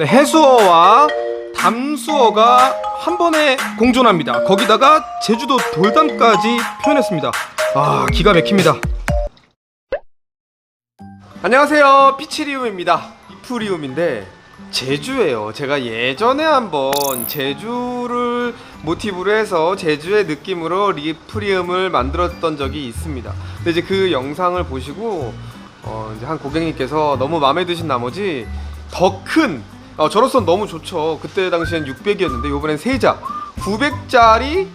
네, 해수어와 담수어가 한 번에 공존합니다. 거기다가 제주도 돌담까지 표현했습니다. 아, 기가 막힙니다. 안녕하세요. 피치리움입니다. 이프리움인데 제주예요. 제가 예전에 한번 제주를 모티브로 해서 제주의 느낌으로 리프리움을 만들었던 적이 있습니다. 근데 이제 그 영상을 보시고 어, 이제 한 고객님께서 너무 마음에 드신 나머지 더큰 어, 저로선 너무 좋죠. 그때 당시엔 600이었는데 이번엔 세자 900짜리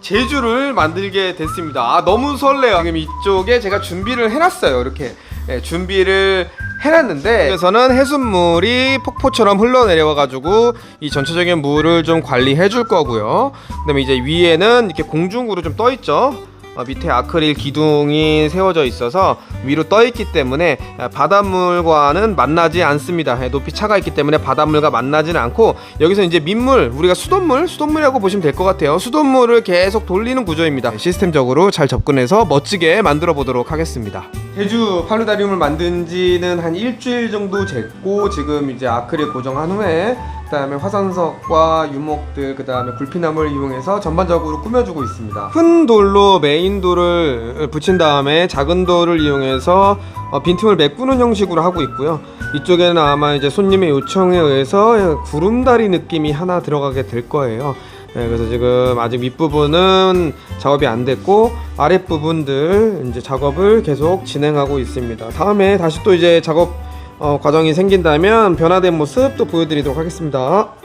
제주를 만들게 됐습니다. 아, 너무 설레요. 지금 이쪽에 제가 준비를 해놨어요. 이렇게 예, 준비를 해놨는데 그래서는 해수물이 폭포처럼 흘러내려와가지고 이 전체적인 물을 좀 관리해 줄 거고요. 그다음에 이제 위에는 이렇게 공중으로 좀 떠 있죠. 어, 밑에 아크릴 기둥이 세워져 있어서 위로 떠 있기 때문에 아, 바닷물과는 만나지 않습니다. 예, 높이 차가 있기 때문에 바닷물과 만나지는 않고 여기서 이제 민물 우리가 수돗물 수돗물이라고 보시면 될 것 같아요. 수돗물을 계속 돌리는 구조입니다. 시스템적으로 잘 접근해서 멋지게 만들어 보도록 하겠습니다. 제주 팔루다리움을 만든 지는 한 일주일 정도 됐고 지금 이제 아크릴 고정한 후에 그 다음에 화산석과 유목들 그 다음에 굴피나무를 이용해서 전반적으로 꾸며주고 있습니다. 큰 돌로 메인 돌을 붙인 다음에 작은 돌을 이용해서 어, 빈틈을 메꾸는 형식으로 하고 있고요. 이쪽에는 아마 이제 손님의 요청에 의해서 구름다리 느낌이 하나 들어가게 될 거예요. 네, 그래서 지금 아직 윗부분은 작업이 안 됐고 아랫부분들 이제 작업을 계속 진행하고 있습니다. 다음에 다시 또 이제 작업 어, 과정이 생긴다면 변화된 모습 또 보여드리도록 하겠습니다.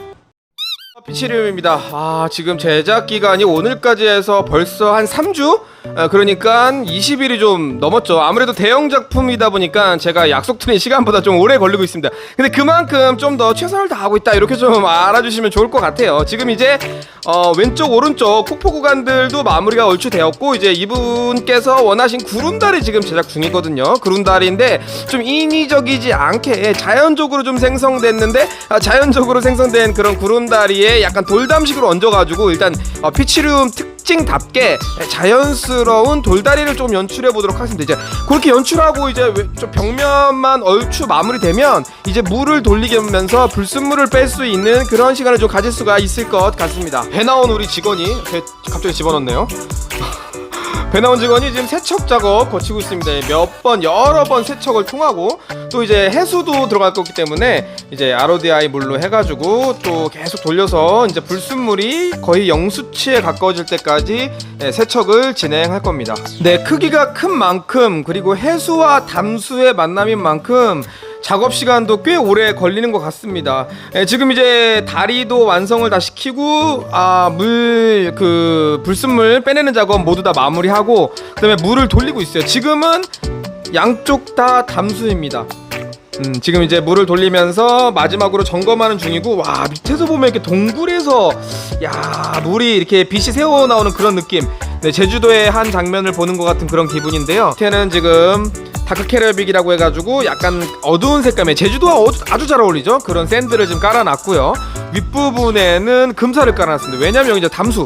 피치리움입니다. 아, 지금 제작 기간이 오늘까지 해서 벌써 한 3주? 아, 그러니까 20일이 좀 넘었죠. 아무래도 대형 작품이다 보니까 제가 약속 드린 시간보다 좀 오래 걸리고 있습니다. 근데 그만큼 좀 더 최선을 다하고 있다. 이렇게 좀 알아주시면 좋을 것 같아요. 지금 이제 어, 왼쪽, 오른쪽 폭포 구간들도 마무리가 얼추 되었고 이제 이분께서 원하신 구름다리 지금 제작 중이거든요. 구름다리인데 좀 인위적이지 않게 자연적으로 좀 생성됐는데 아, 자연적으로 생성된 그런 구름다리 에 약간 돌담식으로 얹어가지고 일단 어, 피치룸 특징답게 자연스러운 돌다리를 좀 연출해 보도록 하겠습니다. 이제 그렇게 연출하고 이제 왜- 좀 벽면만 얼추 마무리되면 이제 물을 돌리면서 불순물을 뺄 수 있는 그런 시간을 좀 가질 수가 있을 것 같습니다. 배 나온 우리 직원이 배 갑자기 집어넣네요. 배 나온 직원이 지금 세척 작업 거치고 있습니다. 몇 번 여러 번 세척을 통하고 또 이제 해수도 들어갈 거기 때문에 이제 RODI 물로 해가지고 또 계속 돌려서 이제 불순물이 거의 영수치에 가까워질 때까지 예, 세척을 진행할 겁니다. 네, 크기가 큰 만큼 그리고 해수와 담수의 만남인 만큼 작업 시간도 꽤 오래 걸리는 것 같습니다. 예, 지금 이제 다리도 완성을 다 시키고 아 물 그 불순물 빼내는 작업 모두 다 마무리하고 그다음에 물을 돌리고 있어요. 지금은 양쪽 다 담수입니다. 음, 지금 이제 물을 돌리면서 마지막으로 점검하는 중이고 와 밑에서 보면 이렇게 동굴에서 야 물이 이렇게 빛이 새어 나오는 그런 느낌 네, 제주도의 한 장면을 보는 것 같은 그런 기분인데요 밑에는 지금 다크 캐러빅이라고 해가지고 약간 어두운 색감의 제주도와 어두- 아주 잘 어울리죠 그런 샌드를 지금 깔아놨고요 윗부분에는 금사를 깔아놨습니다 왜냐면 이제 담수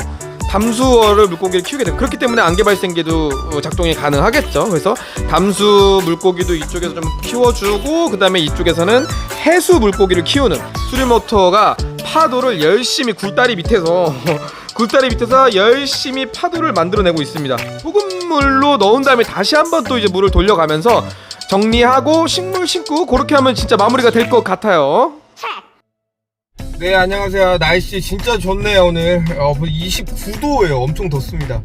담수어를 물고기를 키우게 돼요. 그렇기 때문에 안개 발생기도 어, 작동이 가능하겠죠. 그래서 담수 물고기도 이쪽에서 좀 키워주고 그 다음에 이쪽에서는 해수 물고기를 키우는 수리모터가 파도를 열심히 굴다리 밑에서 굴다리 밑에서 열심히 파도를 만들어내고 있습니다. 소금 물로 넣은 다음에 다시 한번 또 이제 물을 돌려가면서 정리하고 식물 심고 그렇게 하면 진짜 마무리가 될 것 같아요. 네 안녕하세요. 날씨 진짜 좋네요 오늘. 어, 29도예요. 엄청 덥습니다.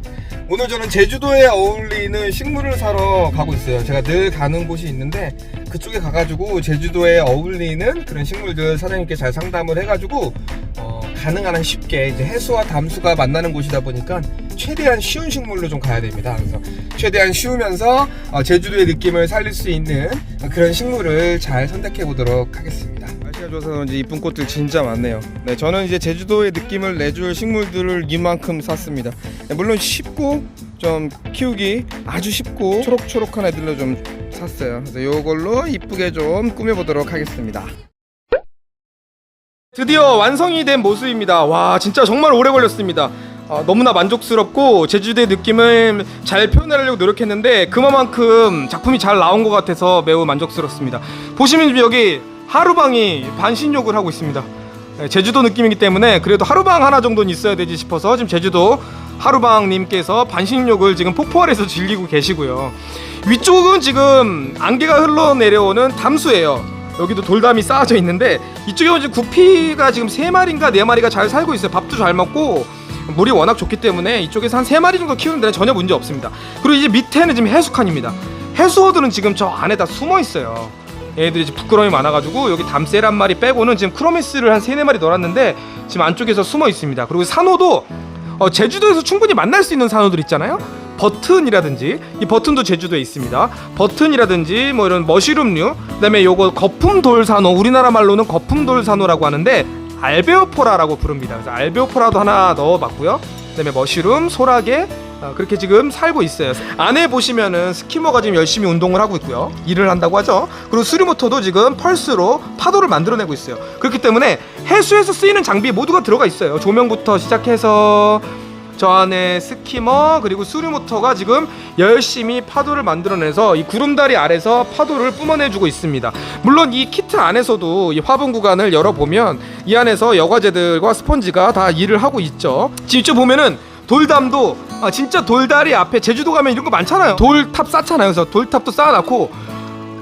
오늘 저는 제주도에 어울리는 식물을 사러 가고 있어요. 제가 늘 가는 곳이 있는데 그쪽에 가가지고 제주도에 어울리는 그런 식물들 사장님께 잘 상담을 해가지고 어, 가능한 한 쉽게 이제 해수와 담수가 만나는 곳이다 보니까 최대한 쉬운 식물로 좀 가야 됩니다 그래서 최대한 쉬우면서 어, 제주도의 느낌을 살릴 수 있는 그런 식물을 잘 선택해 보도록 하겠습니다 날씨가 좋아서 그런지 이쁜 꽃들 진짜 많네요. 네, 저는 이제 제주도의 느낌을 내줄 식물들을 이만큼 샀습니다. 네, 물론 쉽고 좀 키우기 아주 쉽고 초록초록한 애들로 좀 샀어요. 그래서 이걸로 이쁘게 좀 꾸며보도록 하겠습니다. 드디어 완성이 된 모습입니다. 와, 진짜 정말 오래 걸렸습니다. 아, 너무나 만족스럽고 제주도의 느낌을 잘 표현하려고 노력했는데 그만큼 작품이 잘 나온 것 같아서 매우 만족스럽습니다. 보시면 여기 하루방이 반신욕을 하고 있습니다. 네, 제주도 느낌이기 때문에 그래도 하루방 하나 정도는 있어야 되지 싶어서 지금 제주도 하루방님께서 반신욕을 지금 폭포 아래에서 즐기고 계시고요. 위쪽은 지금 안개가 흘러내려오는 담수예요. 여기도 돌담이 쌓아져 있는데 이쪽에 지금 구피가 지금 세 마리인가 네 마리가 잘 살고 있어요. 밥도 잘 먹고 물이 워낙 좋기 때문에 이쪽에서 한 세 마리 정도 키우는 데는 전혀 문제 없습니다. 그리고 이제 밑에는 지금 해수칸입니다. 해수어들은 지금 저 안에 다 숨어 있어요. 얘네들이 지금 부끄러움이 많아가지고 여기 담셀 한 마리 빼고는 지금 크로미스를 한 세네 마리 넣어놨는데 지금 안쪽에서 숨어 있습니다. 그리고 산호도 어, 제주도에서 충분히 만날 수 있는 산호들 있잖아요. 버튼이라든지 이 버튼도 제주도에 있습니다. 버튼이라든지 뭐 이런 머시룸류 그다음에 요거 거품 돌 산호 우리나라 말로는 거품 돌 산호라고 하는데 알베오포라라고 부릅니다. 그래서 알베오포라도 하나 넣어봤고요. 그다음에 머시룸, 소라게 어, 그렇게 지금 살고 있어요. 안에 보시면은 스키머가 지금 열심히 운동을 하고 있고요. 일을 한다고 하죠. 그리고 수리모터도 지금 펄스로 파도를 만들어내고 있어요. 그렇기 때문에 해수에서 쓰이는 장비 모두가 들어가 있어요. 조명부터 시작해서 저 안에 스키머 그리고 수리모터가 지금 열심히 파도를 만들어내서 이 구름다리 아래서 파도를 뿜어내주고 있습니다. 물론 이 키트 안에서도 이 화분 구간을 열어보면 이 안에서 여과제들과 스펀지가 다 일을 하고 있죠. 지금 보면은 돌담도 아, 진짜 돌다리 앞에 제주도 가면 이런 거 많잖아요. 돌탑 쌓잖아요. 그래서 돌탑도 쌓아놨고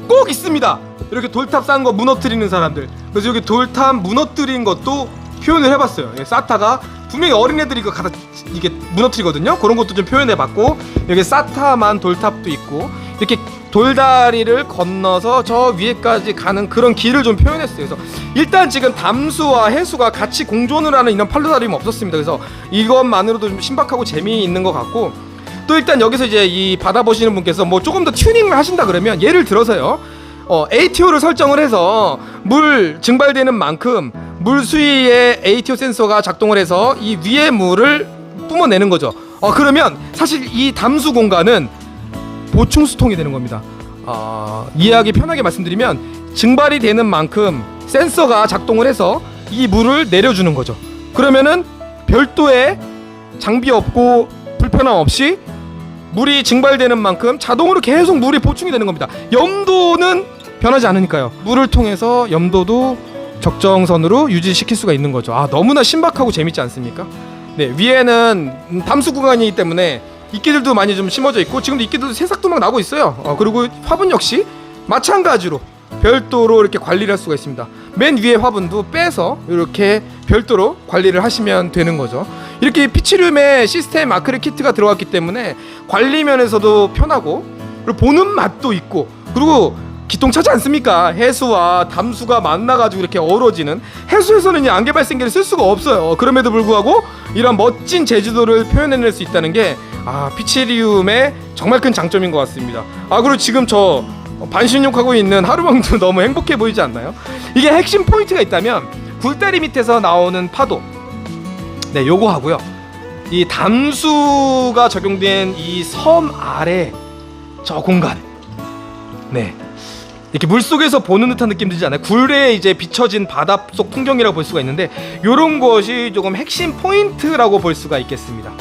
꼭 있습니다. 이렇게 돌탑 쌓은 거 무너뜨리는 사람들. 그래서 여기 돌탑 무너뜨린 것도 표현을 해봤어요. 예, 사타가 분명히 어린애들이 이거 갖다 이게 무너뜨리거든요. 그런 것도 좀 표현해봤고 여기 사타만 돌탑도 있고 이렇게 돌다리를 건너서 저 위에까지 가는 그런 길을 좀 표현했어요. 그래서 일단 지금 담수와 해수가 같이 공존을 하는 이런 팔로다리는 없었습니다. 그래서 이것만으로도 좀 신박하고 재미있는 것 같고 또 일단 여기서 이제 이 받아보시는 분께서 뭐 조금 더 튜닝을 하신다 그러면 예를 들어서요. 어, ATO를 설정을 해서 물 증발되는 만큼 물 수위의 ATO 센서가 작동을 해서 이 위에 물을 뿜어내는 거죠. 어, 그러면 사실 이 담수 공간은 보충 수통이 되는 겁니다. 아, 이해하기 편하게 말씀드리면 증발이 되는 만큼 센서가 작동을 해서 이 물을 내려주는 거죠. 그러면은 별도의 장비 없고 불편함 없이 물이 증발되는 만큼 자동으로 계속 물이 보충이 되는 겁니다. 염도는 변하지 않으니까요. 물을 통해서 염도도 적정선으로 유지시킬 수가 있는 거죠. 아 너무나 신박하고 재밌지 않습니까? 네 위에는 음, 담수 구간이기 때문에 이끼들도 많이 좀 심어져 있고 지금도 이끼들도 새싹도 막 나고 있어요. 어, 그리고 화분 역시 마찬가지로 별도로 이렇게 관리를 할 수가 있습니다. 맨 위에 화분도 빼서 이렇게 별도로 관리를 하시면 되는 거죠. 이렇게 피치륨에 시스템 아크릴 키트가 들어갔기 때문에 관리 면에서도 편하고 그리고 보는 맛도 있고 그리고 기똥차지 않습니까? 해수와 담수가 만나가지고 이렇게 어우러지는 해수에서는 이 안개 발 생기를 쓸 수가 없어요. 그럼에도 불구하고 이런 멋진 제주도를 표현해낼 수 있다는 게 아, 피치리움의 정말 큰 장점인 것 같습니다. 아 그리고 지금 저 반신욕하고 있는 하루방도 너무 행복해 보이지 않나요? 이게 핵심 포인트가 있다면 굴다리 밑에서 나오는 파도 네 요거 하고요 이 담수가 적용된 이 섬 아래 저 공간 네 이렇게 물 속에서 보는 듯한 느낌 들지 않아요? 굴에 이제 비춰진 바닷속 풍경이라고 볼 수가 있는데 요런 것이 조금 핵심 포인트라고 볼 수가 있겠습니다.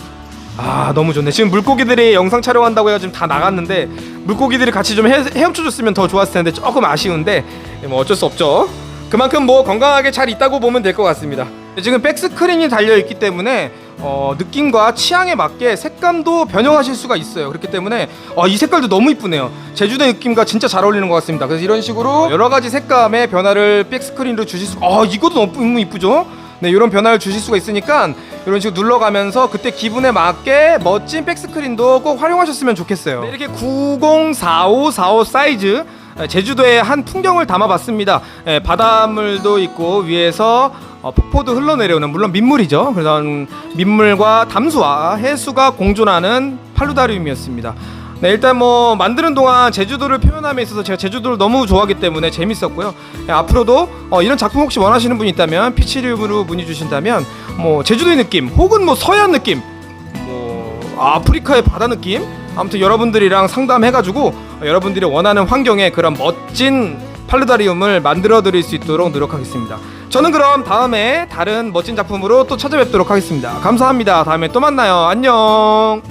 아 너무 좋네. 지금 물고기들이 영상 촬영한다고 해서 지금 다 나갔는데 물고기들이 같이 좀 헤, 헤엄쳐줬으면 더 좋았을 텐데 조금 아쉬운데 뭐 어쩔 수 없죠. 그만큼 뭐 건강하게 잘 있다고 보면 될 것 같습니다. 지금 백스크린이 달려 있기 때문에 어, 느낌과 취향에 맞게 색감도 변형하실 수가 있어요 그렇기 때문에 어, 이 색깔도 너무 이쁘네요 제주도 느낌과 진짜 잘 어울리는 것 같습니다 그래서 이런 식으로 여러 가지 색감의 변화를 백스크린으로 주실 수 아, 이것도 너무 이쁘죠 네, 이런 변화를 주실 수가 있으니까 이런 식으로 눌러가면서 그때 기분에 맞게 멋진 백스크린도 꼭 활용하셨으면 좋겠어요. 네, 이렇게 904545 사이즈 에, 제주도의 한 풍경을 담아봤습니다. 에, 바닷물도 있고 위에서 어, 폭포도 흘러내려오는 물론 민물이죠. 그래서 민물과 담수와 해수가 공존하는 팔루다리움이었습니다. 네 일단 뭐 만드는 동안 제주도를 표현함에 있어서 제가 제주도를 너무 좋아하기 때문에 재밌었고요. 네, 앞으로도 어, 이런 작품 혹시 원하시는 분이 있다면 피치리움으로 문의 주신다면 뭐 제주도의 느낌 혹은 뭐 서해안 느낌 뭐 아프리카의 바다 느낌 아무튼 여러분들이랑 상담해가지고 어, 여러분들이 원하는 환경에 그런 멋진 팔루다리움을 만들어 드릴 수 있도록 노력하겠습니다. 저는 그럼 다음에 다른 멋진 작품으로 또 찾아뵙도록 하겠습니다. 감사합니다. 다음에 또 만나요. 안녕.